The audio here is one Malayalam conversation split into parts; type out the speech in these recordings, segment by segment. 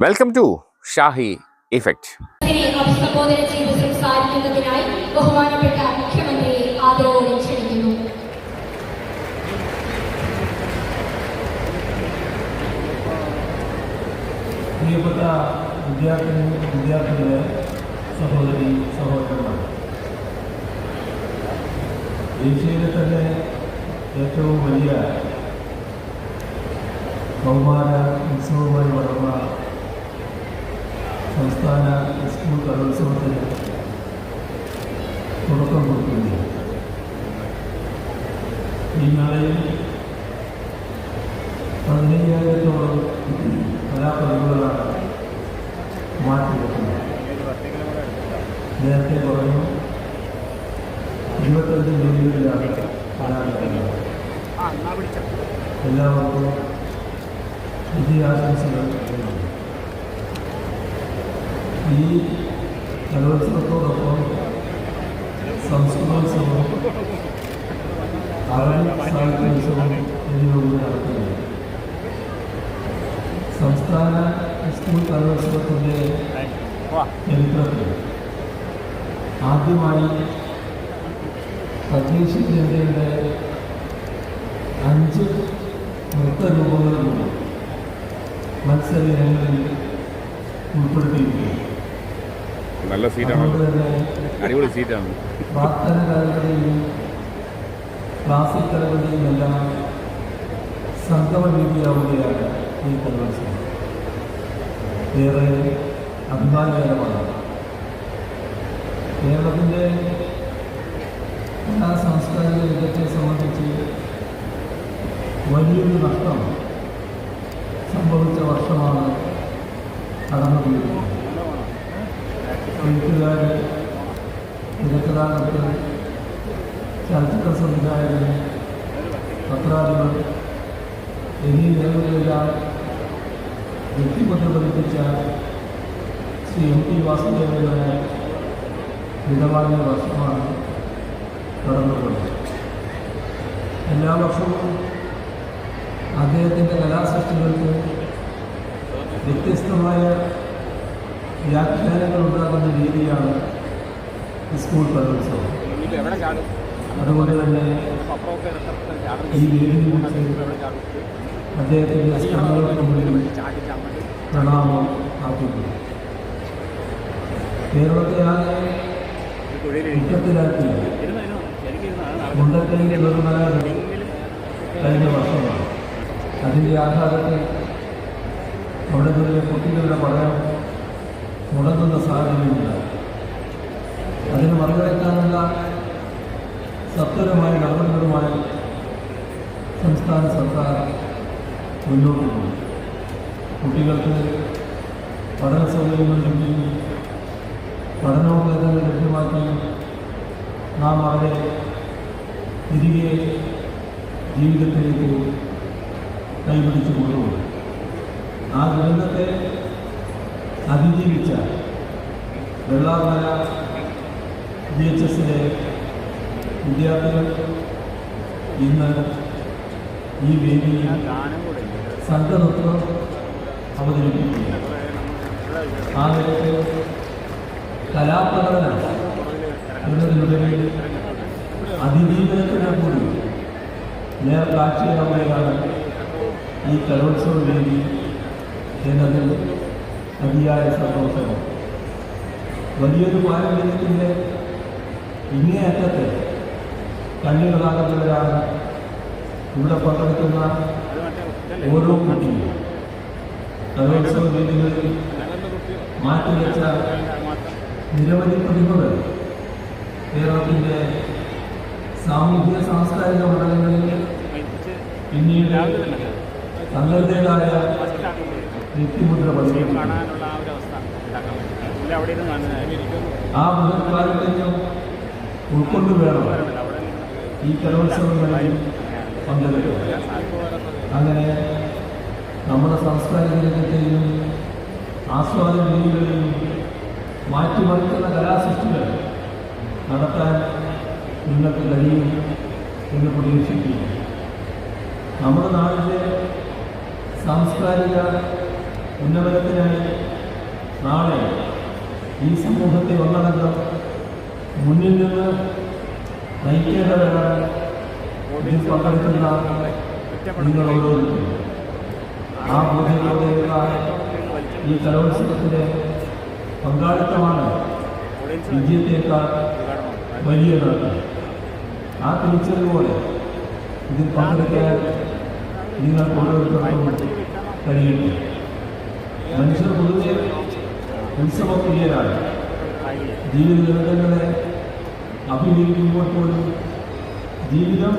വെൽക്കം ടു ഷാഹി ഇഫക്റ്റ് ഇതിനെ അഭിസംബോധന ചെയ്ത് സംസാരിക്കുന്നതിനായി ബഹുമാനപ്പെട്ട മുഖ്യമന്ത്രിയെ ആദരവോടെ ക്ഷണിക്കുന്നു പ്രിയപ്പെട്ട വിദ്യാർത്ഥിനി വിദ്യാർത്ഥികളെ സഹോദരി സഹോദരന്മാർ ഏഷ്യയിലെ തന്നെ ഏറ്റവും വലിയ ബഹുമാന ഉത്സവമായി വളർന്ന സംസ്ഥാന സ്കൂൾ കലോത്സവത്തിന് തുടക്കം കൊടുക്കുന്നു ഈ നാളിൽ പതിനയ്യായിരത്തോളം കലാപരിപാടികളാണ് മാറ്റിവെക്കുന്നത്. നേരത്തെ പറഞ്ഞു ഇരുപത്തഞ്ച് ജോലികളിലാണ് കലാപരിപാടികൾ എല്ലാവർക്കും വിജയാശംസകൾ. നേരുന്നു. ഈ കലോത്സവത്തോടൊപ്പം സംസ്കൃതോത്സവം സാഹിത്യോത്സവം എന്നിവ കൂടി നടത്തുന്നു സംസ്ഥാന സ്കൂൾ കലോത്സവത്തിന്റെ ചരിത്രത്തിൽ ആദ്യമായി തദ്ദേശീയ ജനതയുടെ അഞ്ച് നൃത്തരൂപങ്ങൾ കൂടി മത്സര ഇനങ്ങളിൽ ഉൾപ്പെടുത്തിയിരിക്കുന്നു. നല്ല സീറ്റാണ് അടിപൊളി സീറ്റാണ്. എല്ലാം ഈ ഏറെ കേരളത്തിന്റെ കലാ സാംസ്കാരിക രംഗത്തെ സംബന്ധിച്ച് വലിയൊരു നഷ്ടം സംഭവിച്ച വർഷമാണ് തിരക്കഥാകൃത്ത് ചലച്ചിത്ര സംവിധായകൻ പത്രാധിപർ എന്നീ നിലകളിലെല്ലാം വ്യക്തിപത്രം പതിപ്പിച്ച ശ്രീ എം ടി വാസുദേവനായ മിതമായ വർഷമാണ് കടന്നുപോയത് എല്ലാ വർഷവും അദ്ദേഹത്തിന്റെ കലാസൃഷ്ടികൾക്ക് വ്യത്യസ്തമായ വ്യാഖ്യാനങ്ങൾ ഉണ്ടാകുന്ന രീതിയാണ് സ്കൂൾ കലോത്സവം അതുപോലെ തന്നെ ഈ അദ്ദേഹത്തിന്റെ സ്മരണകൾക്ക് മുന്നിൽ പ്രണാമം അർപ്പിക്കുന്നു കേരളത്തെ ആകെ കുറ്റത്തിലാക്കി മുണ്ടക്കലിന്റെ നിർമ്മാണം കഴിഞ്ഞ വർഷമാണ്. അതിന്റെ ആഘാതത്തിൽ അവിടെ നിന്നുള്ള കുട്ടികളുടെ പഠനം മുടങ്ങുന്ന സാഹചര്യമില്ല. അതിന് മറികടക്കാനുള്ള സത്വരമായ നടപടികളുമായി സംസ്ഥാന സർക്കാർ മുന്നോട്ട് പോകും കുട്ടികൾക്ക് പഠന സൗകര്യങ്ങൾ ലഭിക്കുകയും പഠനോപകരണങ്ങൾ ലഭ്യമാക്കി നാം അവരെ തിരികെ ജീവിതത്തിലേക്ക് കൈപിടിച്ചു കൊണ്ടുപോകും ആ ദുരന്തത്തെ അതിജീവിച്ച വെള്ളാമല ജി എച്ച് എസിലെ വിദ്യാർത്ഥികൾ ഇന്ന് ഈ വേദിയിൽ സംഘനൃത്തം അവതരിപ്പിക്കുകയാണ്. ആ നിലയ്ക്ക് കലാപ്രകടനം എന്നതിനുപരി അതിജീവനത്തിനാൽ കൂടി നേർക്കാഴ്ചയാവുകയാണ് ഈ കലോത്സവ വേദി എന്നതിൽ അതിയായ സന്തോഷം. വലിയൊരു പാരമ്പര്യത്തിന്റെ ഇങ്ങേയറ്റത്തെ കണ്ണികളാകുന്നവരാണ് ഇവിടെ പങ്കെടുക്കുന്ന ഓരോ കുട്ടിയും കലോത്സവ വേദികളിൽ മാറ്റിവെച്ച നിരവധി പ്രതിഭകൾ കേരളത്തിന്റെ സാമൂഹിക സാംസ്കാരിക മണ്ഡലങ്ങളിൽ പിന്നീട് തങ്ങളുടേതായ വ്യക്തിമുദ്ര പതിവ് ആ മുതൽക്കാലത്തേക്കും ഉൾക്കൊണ്ടു വേണം ഈ കലോത്സവങ്ങളിൽ പങ്കെടുക്കുക അങ്ങനെ നമ്മുടെ സാംസ്കാരിക രംഗത്തെയും ആസ്വാദന രീതികളെയും മാറ്റിമറിക്കുന്ന കലാസൃഷ്ടികൾ നടത്താൻ നിങ്ങൾക്ക് കഴിയും എന്ന് പ്രതീക്ഷിക്കുന്നു. നമ്മുടെ നാടിന്റെ സാംസ്കാരിക ഉന്നമനത്തിനായി നാളെ ഈ സമൂഹത്തെ ഒന്നടങ്കം മുന്നിൽ നിന്ന് നയിക്കേണ്ടവരാണ് ഇതിൽ പങ്കെടുക്കുന്ന നിങ്ങൾ ഓരോരുത്തരും ആ ബോധ്യത്തോടെയുള്ള ഈ കലോത്സവത്തിലെ പങ്കാളിത്തമാണ് വിജയത്തേക്കാൾ വലിയത് ആ തിരിച്ചറിവോടെ ഇതിൽ പങ്കെടുക്കാൻ നിങ്ങൾ ഓരോരുത്തർക്കും കഴിയട്ടെ. മനുഷ്യർ പൊതുവെ ഉത്സവപ്രിയരാണ്. ജീവിത ദുരിതങ്ങളെ അഭിമുഖീകരിക്കുമ്പോൾ പോലും ജീവിതം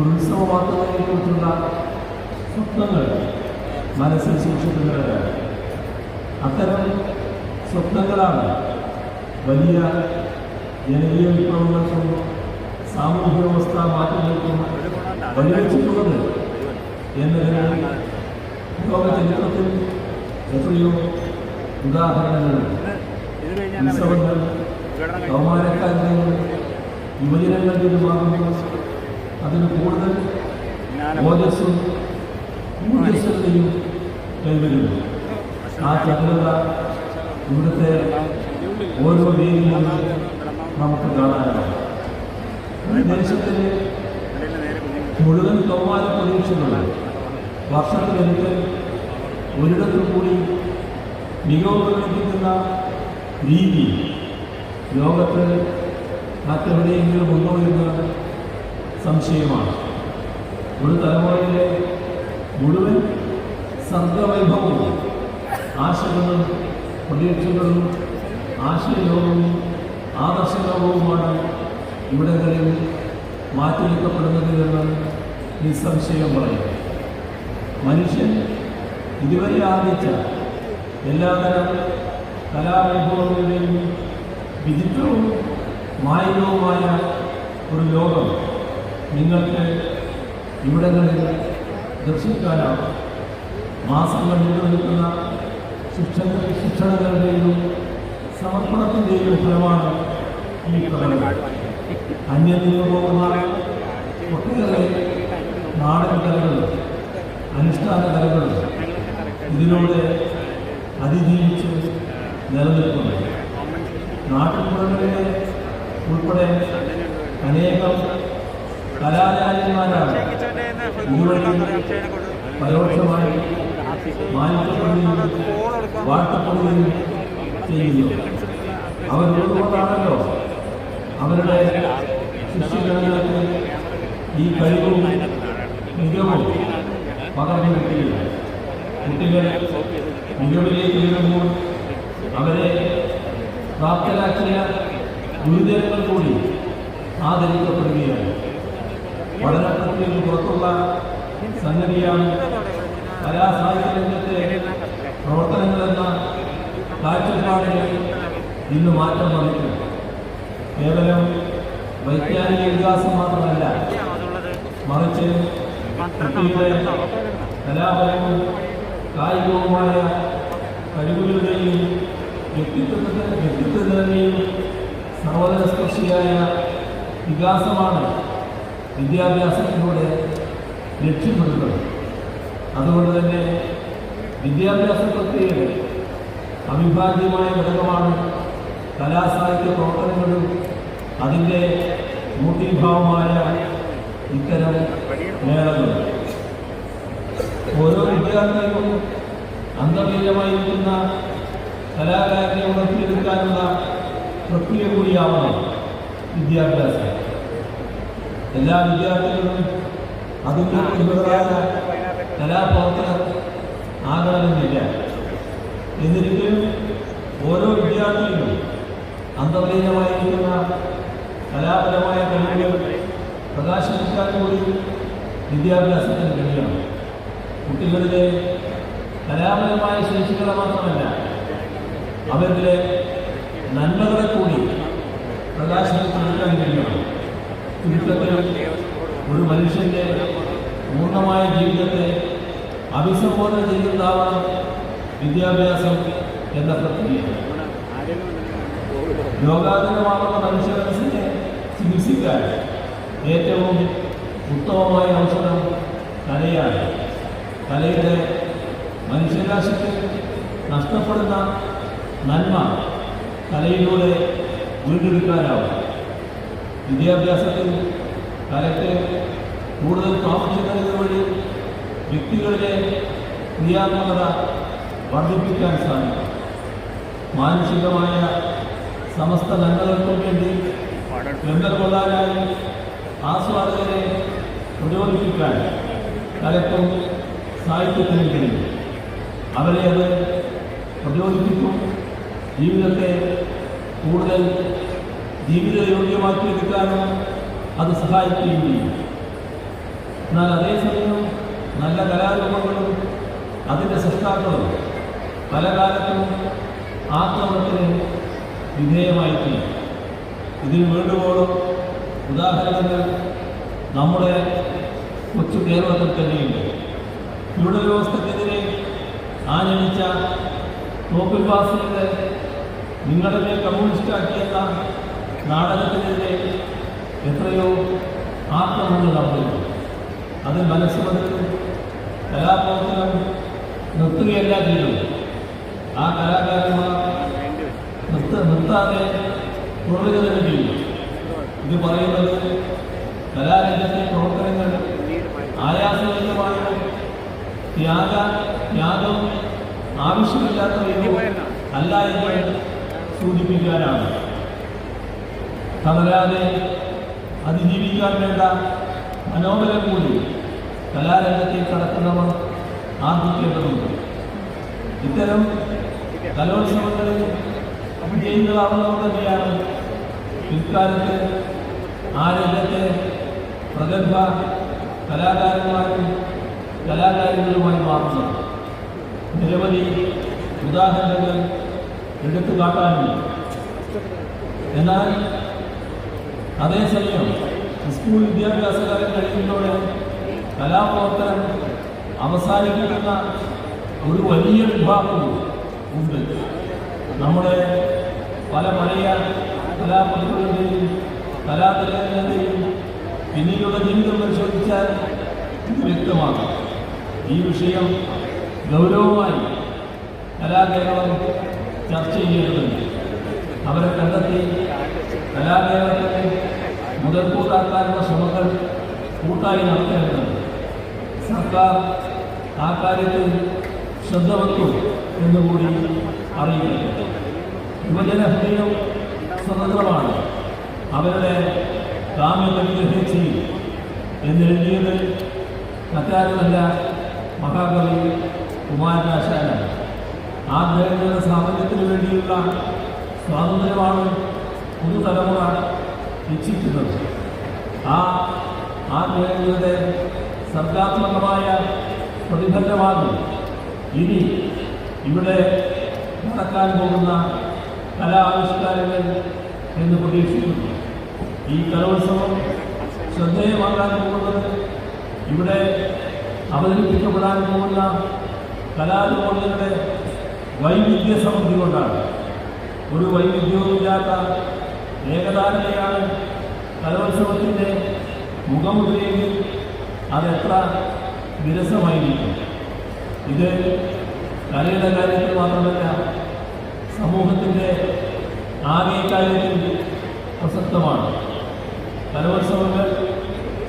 ഉത്സവമാക്കുന്നതിനെക്കുറിച്ചുള്ള സ്വപ്നങ്ങൾ മനസ്സിൽ സൂക്ഷിക്കുന്നവരാണ്. അത്തരം സ്വപ്നങ്ങളാണ് വലിയ ജനകീയ വിപ്ലവങ്ങൾക്കും സാമൂഹ്യ വ്യവസ്ഥ മാറ്റങ്ങൾക്കും വഴിവെച്ചിട്ടുള്ളത് എന്നതിന് ലോക ചരിത്രത്തിൽ എത്രയോ ഉദാഹരണങ്ങളുണ്ട് ഉത്സവങ്ങൾ കൗമാരക്കാരുടെയും ഒരു മാർഗം അതിന് കൂടുതൽ ഓജസ്സും ഊർജസ്വതയും കൈവരുന്നു ആ ചതുരത ഇവിടുത്തെ ഓരോ രീതിയിലും നമുക്ക് കാണാനാകും. ദേശത്തിലെ മുഴുവൻ കൗമാര പ്രതീക്ഷകളും വർഷത്തിലൊരിക്കൽ ഒരിടത്തു കൂടി മികവ് പ്രകടിപ്പിക്കുന്ന രീതി ലോകത്ത് മറ്റെവിടെയെങ്കിലും ഉണ്ടോ എന്ന് സംശയമാണ്. ഒരു തലമുറയിലെ മുഴുവൻ സർഗവൈഭവവും ആശകളും പ്രതീക്ഷകളും ആശയലോകവും ആദർശലോകവുമാണ് ഇവിടങ്ങളിൽ മാറ്റിവെക്കപ്പെടുന്നത് എന്ന് നിസ്സംശയം പറയും. മനുഷ്യൻ ഇതുവരെ ആർജിച്ച എല്ലാതരം കലാവൈഭവങ്ങളുടെയും വിചിത്രവും മായികവുമായ ഒരു ലോകം നിങ്ങൾക്ക് ഇവിടങ്ങളിൽ ദർശിക്കാനാവും മാസങ്ങൾ നിലനിൽക്കുന്ന നിൽക്കുന്ന ശിക്ഷണ ശിക്ഷണങ്ങളുടെയും സമർപ്പണത്തിന്റെയും ഫലമാണ് ഈ പ്രകടനം അന്യം നിന്ന് പോകുന്ന ഒട്ടേറെ നാടൻ കലകൾ അനുഷ്ഠാന കലകൾ ഇതിലൂടെ അതിജീവിച്ച് നിലനിൽക്കുന്നു. നാട്ടിൻപുറങ്ങളിലെ ഉൾപ്പെടെ അനേകം കലാകാരന്മാരാണ് ഇതുവഴി പരോക്ഷമായി മാനിക്കപ്പെടുകയും വാഴ്ത്തപ്പെടുകയും ചെയ്യുന്നു അവരുള്ളതുകൊണ്ടാണല്ലോ അവരുടെ ശിഷ്യഗണങ്ങൾക്ക് ഈ കഴിവും മികവും പകർന്നു കിട്ടുകയും കുട്ടികൾ മികവിലേക്ക് ഉയരുമ്പോൾ അവരെ പ്രാപ്തരാക്കിയ ഗുരുദേവങ്ങൾ കൂടി ആദരിക്കപ്പെടുകയാണ്. പഠനപ്രക്രിയയിൽ പുറത്തുള്ള സംഗതിയാണ് കലാസാഹിത്യ രംഗത്തെ പ്രവർത്തനങ്ങളെന്ന കാഴ്ചപ്പാടിനെ ഇന്ന് മാറ്റം വന്നിട്ടുണ്ട്. കേവലം വൈജ്ഞാനിക വികാസം മാത്രമല്ല മറിച്ച് കലാപരവും കായികവുമായ കഴിവുകളുടെയും വ്യക്തിത്വത്തെ വ്യക്തിത്വത്തിന്റെയും സർവതല സ്പർശിയായ വികാസമാണ് വിദ്യാഭ്യാസത്തിലൂടെ ലക്ഷ്യമിടുന്നത് അതുകൊണ്ട് തന്നെ വിദ്യാഭ്യാസ പ്രക്രിയയുടെ അവിഭാജ്യമായ ഘടകമാണ് കലാസാഹിത്യ പ്രവർത്തനങ്ങളും അതിന്റെ മൂർത്തിഭാവമായ ഇത്തരം മേളകൾ. ഓരോ വിദ്യാർത്ഥികൾക്കും അന്തർലീനമായിരിക്കുന്ന കലാകാരനെ ഉണർത്തിയെടുക്കാനുള്ള പ്രക്രിയ കൂടിയാവണം വിദ്യാഭ്യാസം. എല്ലാ വിദ്യാർത്ഥികളും പ്രതിഭകളായ കലാപ്രവർത്തകർ ആകണമെന്നില്ല എന്നിരിക്കലും ഓരോ വിദ്യാർത്ഥിയും അന്തർലീനമായിരിക്കുന്ന കലാപരമായ കഴിവുകൾ പ്രകാശിപ്പിക്കാൻ കൂടി വിദ്യാഭ്യാസത്തിന് കഴിയണം. കുട്ടികളിലെ കലാപരമായ ശേഷികളെ മാത്രമല്ല അവരിലെ നന്മകളെ കൂടി പ്രകാശിപ്പിച്ചെടുക്കാൻ കഴിയണം. ചുരുക്കത്തിൽ ഒരു മനുഷ്യന്റെ പൂർണമായ ജീവിതത്തെ അഭിസംബോധന ചെയ്യുന്നതാവണം വിദ്യാഭ്യാസം എന്ന പ്രക്രിയ. രോഗാതുരമാകുന്ന മനുഷ്യ മനസ്സിനെ ചികിത്സിക്കാൻ ഏറ്റവും ഉത്തമമായ ഔഷധം കലയാണ് കലയുടെ മനുഷ്യരാശിക്ക് നഷ്ടപ്പെടുന്ന നന്മ കലയിലൂടെ വീണ്ടെടുക്കാനാവും. വിദ്യാഭ്യാസത്തിൽ കലയ്ക്ക് കൂടുതൽ പ്രാമുഖ്യം നൽകുന്ന വഴി വ്യക്തികളിലെ ക്രിയാത്മകത വർദ്ധിപ്പിക്കാൻ സാധിക്കും. മാനുഷികമായ സമസ്ത നന്മകൾക്കും വേണ്ടി ബന്ധം കൊള്ളാനായി ആസ്വാദകരെ പ്രചോദിപ്പിക്കാൻ കലക്കും സാഹിത്യത്തിന് കഴിയും. അവരെ അത് പ്രചോദിപ്പിക്കും. ജീവിതത്തെ കൂടുതൽ ജീവിതയോഗ്യമാക്കിയെടുക്കാനും അത് സഹായിക്കുകയും ചെയ്യും. എന്നാൽ അതേസമയം നല്ല കലാരൂപങ്ങളും അതിന്റെ സൃഷ്ടാക്കളും പല കാലത്തും ആക്രമണത്തിന് വിധേയമായിട്ടില്ല. ഇതിന് വേണ്ടുവോളം ഉദാഹരണങ്ങൾ നമ്മുടെ കൊച്ചു കേരളത്തിൽ തന്നെയുണ്ട്. ഫ്യൂഡൽ വ്യവസ്ഥക്കെതിരെ ആഞ്ഞടിച്ച തോപ്പിൽ നിങ്ങളുടെ മേൽ കമ്മ്യൂണിസ്റ്റാക്കിയെന്ന നാടകത്തിനെതിരെ എത്രയോ ആക്രമണങ്ങൾ നടന്നിട്ടുണ്ട് അത് മനസ്സുമതിൽ കലാപ്രവർത്തനം നിർത്തുകയല്ല ചെയ്തത് ആ കലാകാരന്മാർ നിർത്ത നിർത്താതെ തുടരുക തന്നെ ചെയ്യും ഇത് പറയുന്നത് കലാരംഗത്തെ പ്രവർത്തനങ്ങൾ ആയാസരഹിതമായോ ത്യാഗ ത്യാഗം ആവശ്യമില്ലാത്തവയോ അല്ല എന്ന് സൂചിപ്പിക്കാനാണ്. തളരാതെ അതിജീവിക്കാൻ വേണ്ട മനോബലം കൂടി കലാരംഗത്തേക്ക് കടക്കുന്നവർ ആർജിക്കേണ്ടതുണ്ട്. ഇത്തരം കലോത്സവങ്ങളിൽ വിജയികളാവുന്നവർ തന്നെയാണ് പിൽക്കാലത്ത് ആ രംഗത്തെ പ്രഗത്ഭ കലാകാരന്മാരും കലാകാരികളുമായി മാറുന്നത്. നിരവധി ഉദാഹരണങ്ങൾ എടുത്തു കാട്ടാനില്ല. എന്നാൽ അതേസമയം സ്കൂൾ വിദ്യാഭ്യാസ കാലം കഴിയുന്നതോടെ കലാപ്രവർത്തനം അവസാനിപ്പിക്കുന്ന ഒരു വലിയ വിഭാഗവും ഉണ്ട്. നമ്മുടെ പല പഴയ കലാപ്രതിഭകളുടെയും കലാതലങ്ങളുടെയും പിന്നീടുള്ള ജീവിതം പരിശോധിച്ചാൽ ഇത് വ്യക്തമാകും. ഈ വിഷയം ഗൗരവമായി കലാകേരളം ചർച്ച ചെയ്യേണ്ടതുണ്ട്. അവരെ കണ്ടെത്തി കലാകേരളത്തെ മുതൽക്കൂട്ടാക്കാനുള്ള ശ്രമങ്ങൾ കൂട്ടായി നടത്തേണ്ടത് സർക്കാർ ആ കാര്യത്തിൽ ശ്രദ്ധ വെക്കും എന്നുകൂടി അറിയിക്കുന്നു യുവജന ഹൃദയം സ്വതന്ത്രമാണ്. അവരുടെ കാമ്യപരിഗ്രഹിച്ച് എന്നെഴുതിയത് മറ്റാരുമല്ല മഹാകവി കുമാരനാശാനാണ്. ആ ഗ്രഹങ്ങളുടെ സാമന്യത്തിന് വേണ്ടിയുള്ള സ്വാതന്ത്ര്യമാണ് പുതുതലമുറ ഇച്ഛിക്കുന്നത്. ആ ആ ഗ്രഹങ്ങളുടെ സർഗാത്മകമായ പ്രതിഫലമാണ് ഇനി ഇവിടെ നടക്കാൻ പോകുന്ന കലാവിഷ്കാരങ്ങൾ എന്ന് പ്രതീക്ഷിക്കുന്നു. ഈ കലോത്സവം ശ്രദ്ധേയമാകാൻ പോകുന്നത് ഇവിടെ അവതരിപ്പിക്കപ്പെടാൻ പോകുന്ന കലാരൂപങ്ങളുടെ വൈവിധ്യ സമൃദ്ധി കൊണ്ടാണ് ഒരു വൈവിധ്യവുമില്ലാത്ത ഏകദാനതയാണ് കലോത്സവത്തിന്റെ മുഖമുദ്രയെങ്കിൽ അതെത്ര വിരസമായിരിക്കും. ഇത് കലയുടെ കാര്യത്തിൽ മാത്രമല്ല സമൂഹത്തിന്റെ ആകെ കാര്യത്തിൽ പ്രസക്തമാണ്. കലോത്സവങ്ങൾ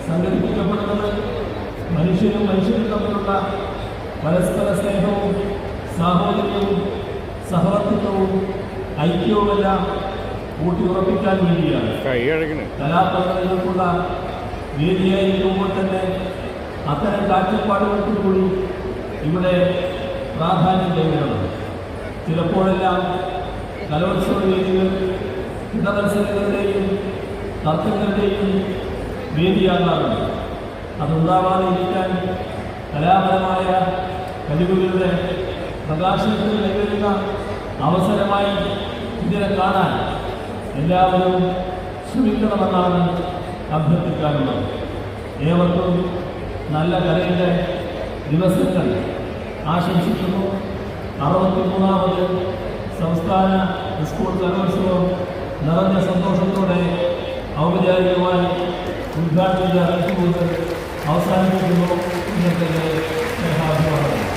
സംഘടിപ്പിക്കപ്പെടുന്നത് മനുഷ്യരും മനുഷ്യരും തമ്മിലുള്ള പരസ്പര സ്നേഹവും സാഹോദര്യവും സഹവർത്തിത്വവും ഐക്യവുമെല്ലാം ഊട്ടിയുറപ്പിക്കാൻ വേണ്ടിയാണ്. കലാപ്രവർത്തനങ്ങൾക്കുള്ള വേദിയായിരിക്കുമ്പോൾ തന്നെ അത്തരം കാഴ്ചപ്പാടുകൾക്ക് കൂടി ഇവിടെ പ്രാധാന്യം കൈവരണം ചിലപ്പോഴെല്ലാം കലോത്സവ വേദികൾ ഇടമത്സരങ്ങളുടെയും തർക്കങ്ങളുടെയും വേദിയാകാറുണ്ട്. അതുണ്ടാവാതെ ഇരിക്കാൻ കലാപരമായ കഴിവുകളുടെ പ്രകാശനത്തിന് ലഭിക്കുന്ന അവസരമായി ഇതിനെ കാണാൻ എല്ലാവരും ശ്രമിക്കണമെന്നാണ് അഭ്യർത്ഥിക്കാനുള്ളത്. ഏവർക്കും നല്ല കലയുടെ ദിവസങ്ങൾ ആശംസിക്കുന്നു. അറുപത്തിമൂന്നാമത് സംസ്ഥാന സ്കൂൾ കലോത്സവം നിറഞ്ഞ സന്തോഷത്തോടെ ഔപചാരികമായി ഉദ്ഘാടനം ചെയ്തുകൊണ്ട് അവസാനിപ്പിക്കുന്നു. ഇന്നത്തെ സ്നേഹാഭിമാനം